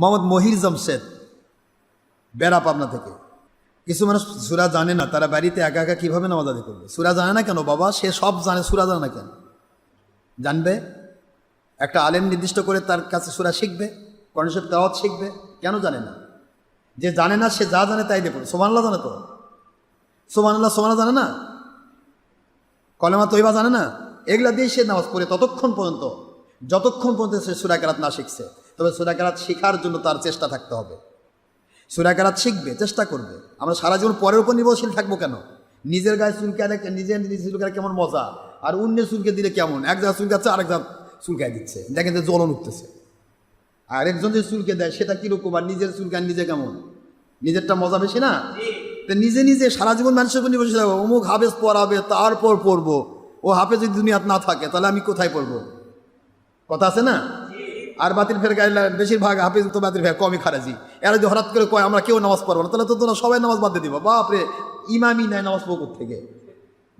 মোহাম্মদ মহির জমশেদ, বেড়া পাবনা থেকে। কিছু মানুষ সুরা জানে না, তারা বাড়িতে একা একা কীভাবে নামাজ আদায় করবে? সুরা জানে না কেন বাবা? সে সব জানে, সুরা জানে না কেন? জানবে? একটা আলেম নির্দিষ্ট করে তার কাছে সুরা শিখবে কর্ণেশ্বর দাওয়াত শিখবে, কেন জানে না? যে জানে না, সে যা জানে তাই দেখুন সোমানলা জানে তো? সোমানাল্লাহ সোমানা জানে না? কলেমা তৈবা জানে না? এগুলা দিয়ে সে নামাজ পড়ে ততক্ষণ পর্যন্ত, যতক্ষণ পর্যন্ত সে সুরাকারাত না শিখছে। তবে সুরাকারাত শেখার জন্য তার চেষ্টা থাকতে হবে। সুরাকারাত শিখবে, চেষ্টা করবে। আমরা সারা জীবন পরের উপর নির্ভরশীল থাকব কেন? নিজের গায়ে চুলকায় নিজের নিজের চুলকায় কেমন মজা? আর অন্য চুলকে দিলে কেমন? এক জায়গা চুলকাচ্ছে আরেক জায়গা চুলকায় দিচ্ছে। দেখেন যে জ্বলন উঠতেছে। আর একজন যে চুলকে দেয়, সেটা কীরকম আর নিজের চুলকায় নিজে কেমন? নিজেরটা মজা বেশি না? তো নিজে নিজে সারা জীবন মানুষের উপর নির্ভরশীল থাকব। অমুক হাফেজ পড়াবে, তারপর পড়ব। ও হাফেজ যদি দুনিয়াত না থাকে, তাহলে আমি কোথায় পড়ব? কথা আছে না? আর বাতিল ফের বেশিরভাগ হাফিজ তো বাতিল ফের কমই খারাজি। এরা যদি হঠাৎ করে কয়, আমরা কেউ নামাজ পড়ব না, তাহলে তো তোরা সবাই নামাজ বাদ দিয়ে দিব। বাপরে, ইমামই নাই, নামাজ পড়ব থেকে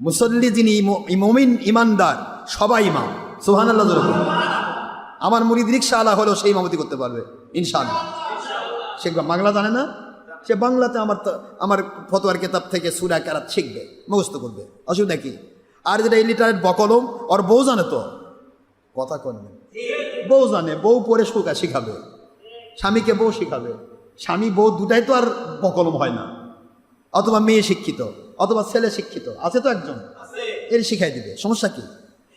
মুসল্লি যিনি ইম- ইমমিন, ইমানদার, সবাই ইমাম। সোহান আল্লাহ আমার মুরিদ রিক্সা আলা হলেও সেই ইমামতি করতে পারবে, ইনশাআল্লাহ। সে বাংলা জানে না? সে বাংলাতে আমার আমার ফতোয়ার কেতাব থেকে সুরা কেরাত শিখবে, মুখস্থ করবে। অসুবিধা কি? আর যেটা ইলিটারেট বকলম, ওর বউ জানে তো? কথা করবে বউ জানে বউ পরে সুখা শিখাবে। স্বামীকে বউ শিখাবে। স্বামী বউ দুটাই তো আর বকলম হয় না। অথবা মেয়ে শিক্ষিত অথবা ছেলে শিক্ষিত আছে তো একজন? এর শিখাই দিবে। সমস্যা কি?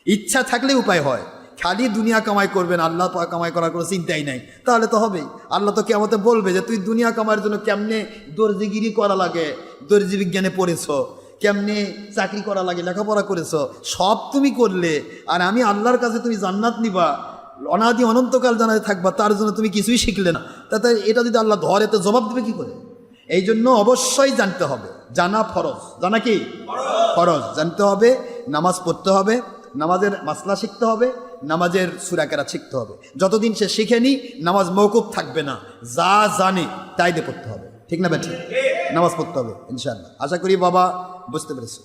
ইচ্ছা থাকলে উপায় হয়। খালি দুনিয়া কামাই করবেন আল্লাহ কামাই করার কোনো চিন্তাই নাই। তাহলে তো হবেই। আল্লাহ তো কেমতে বলবে যে তুই দুনিয়া কামাইয়ের জন্য কেমনে দর্জিগিরি করা লাগে? দর্জি বিজ্ঞানে পড়েছ। কেমনে চাকরি করা লাগে, লেখাপড়া করেছ? সব তুমি করলে। আর আমি আল্লাহর কাছে তুমি জান্নাত নিবা। অনাদি অনন্তকাল জানাতে থাকবা, তার জন্য তুমি কিছুই শিখলে না। তাতে এটা যদি আল্লাহ ধরে, তো জবাব দেবে কি করে? এই জন্য অবশ্যই জানতে হবে। জানা ফরজ। জানা কি? ফরজ। জানতে হবে, নামাজ পড়তে হবে, নামাজের মাসলা শিখতে হবে, নামাজের সুরাকেরা শিখতে হবে। যতদিন সে শিখেনি, নামাজ মৌকুব থাকবে না। যা জানে, তাই দিয়ে পড়তে হবে। ঠিক না বেঠিক নামাজ পড়তে হবে ইনশাআল্লাহ। আশা করি বাবা বুঝতে পেরেছ।